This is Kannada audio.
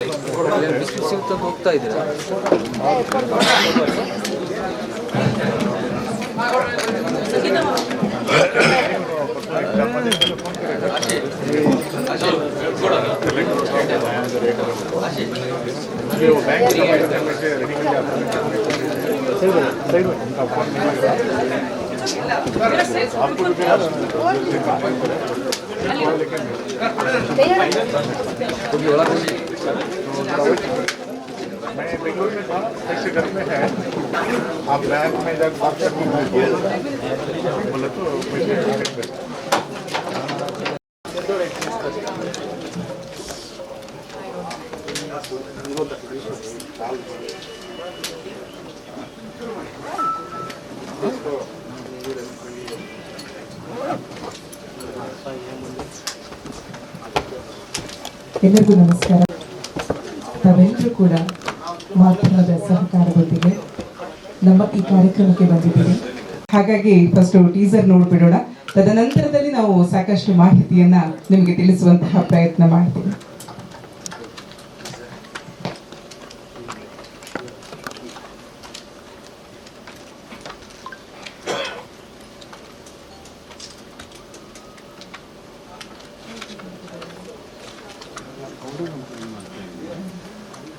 ಬಿಸ್ಕೆಟ್ ಸಿಗುತ್ತೆ ಅಂತ ಹೋಗ್ತಾ ಇದ್ದೀರಾ ಹೋಗಿ ಒಳಗೆ मैं बेंगलुरु में था ऐसे घर में है आप बैंक में जब बात करनी बोले तो मुझे टिकट दे ಎಲ್ಲರಿಗೂ ನಮಸ್ಕಾರ ತಾವೆಲ್ಲರೂ ಕೂಡ ಮಾಧ್ಯಮದ ಸಹಕಾರದೊಂದಿಗೆ ನಮ್ಮ ಈ ಕಾರ್ಯಕ್ರಮಕ್ಕೆ ಬಂದಿದ್ದೀರಿ ಹಾಗಾಗಿ ಫಸ್ಟ್ ಟೀಸರ್ ನೋಡ್ಬಿಡೋಣ. ತದನಂತರದಲ್ಲಿ ನಾವು ಸಾಕಷ್ಟು ಮಾಹಿತಿಯನ್ನ ನಿಮಗೆ ತಿಳಿಸುವಂತಹ ಪ್ರಯತ್ನ ಮಾಡ್ತೀವಿ.